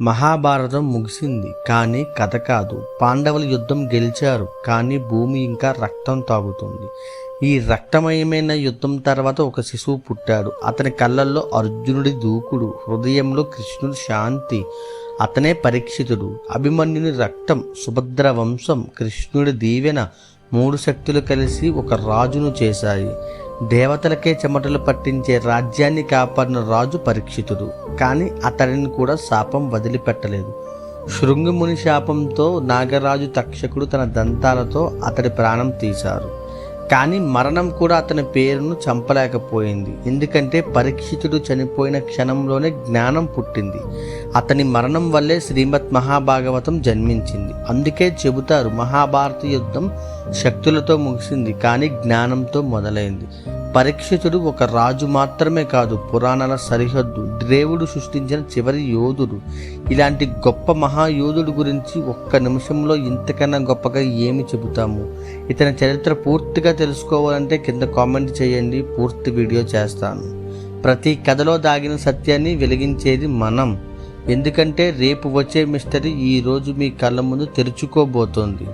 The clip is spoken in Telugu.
మహాభారతం ముగిసింది. కానీ కథ కాదు. పాండవులు యుద్ధం గెలిచారు. కానీ భూమి ఇంకా రక్తం తాగుతుంది. ఈ రక్తమయమైన యుద్ధం తర్వాత ఒక శిశువు పుట్టాడు. అతని కళ్ళల్లో అర్జునుడి దూకుడు హృదయంలో కృష్ణుడి శాంతి. అతనే పరీక్షితుడు. అభిమన్యుని రక్తం సుభద్ర వంశం కృష్ణుడి దీవెన మూడు శక్తులు కలిసి ఒక రాజును చేశాయి. దేవతలకే చెమటలు పట్టించే రాజ్యాన్ని కాపాడిన రాజు పరీక్షితుడు. కానీ అతడిని కూడా శాపం వదిలిపెట్టలేదు. శృంగముని శాపంతో నాగరాజు తక్షకుడు తన దంతాలతో అతడి ప్రాణం తీశారు. కానీ మరణం కూడా అతని పేరును చంపలేకపోయింది. ఎందుకంటే పరీక్షితుడు చనిపోయిన క్షణంలోనే జ్ఞానం పుట్టింది. అతని మరణం వల్లే శ్రీమద్ మహాభాగవతం జన్మించింది. అందుకే చెబుతారు మహాభారత యుద్ధం శక్తులతో ముగిసింది కానీ జ్ఞానంతో మొదలైంది. పరీక్షితుడు ఒక రాజు మాత్రమే కాదు పురాణాల సరిహద్దు దేవుడు సృష్టించిన చివరి యోధుడు. ఇలాంటి గొప్ప మహాయోధుడు గురించి ఒక్క నిమిషంలో ఇంతకన్నా గొప్పగా ఏమి చెబుతాము? ఇతని చరిత్ర పూర్తిగా తెలుసుకోవాలంటే కింద కామెంట్ చేయండి పూర్తి వీడియో చేస్తాను. ప్రతి కథలో దాగిన సత్యాన్ని వెలిగించేది మనం. ఎందుకంటే రేపు వచ్చే మిస్టరీ ఈ రోజు మీ కళ్ళ ముందు తెరుచుకోబోతోంది.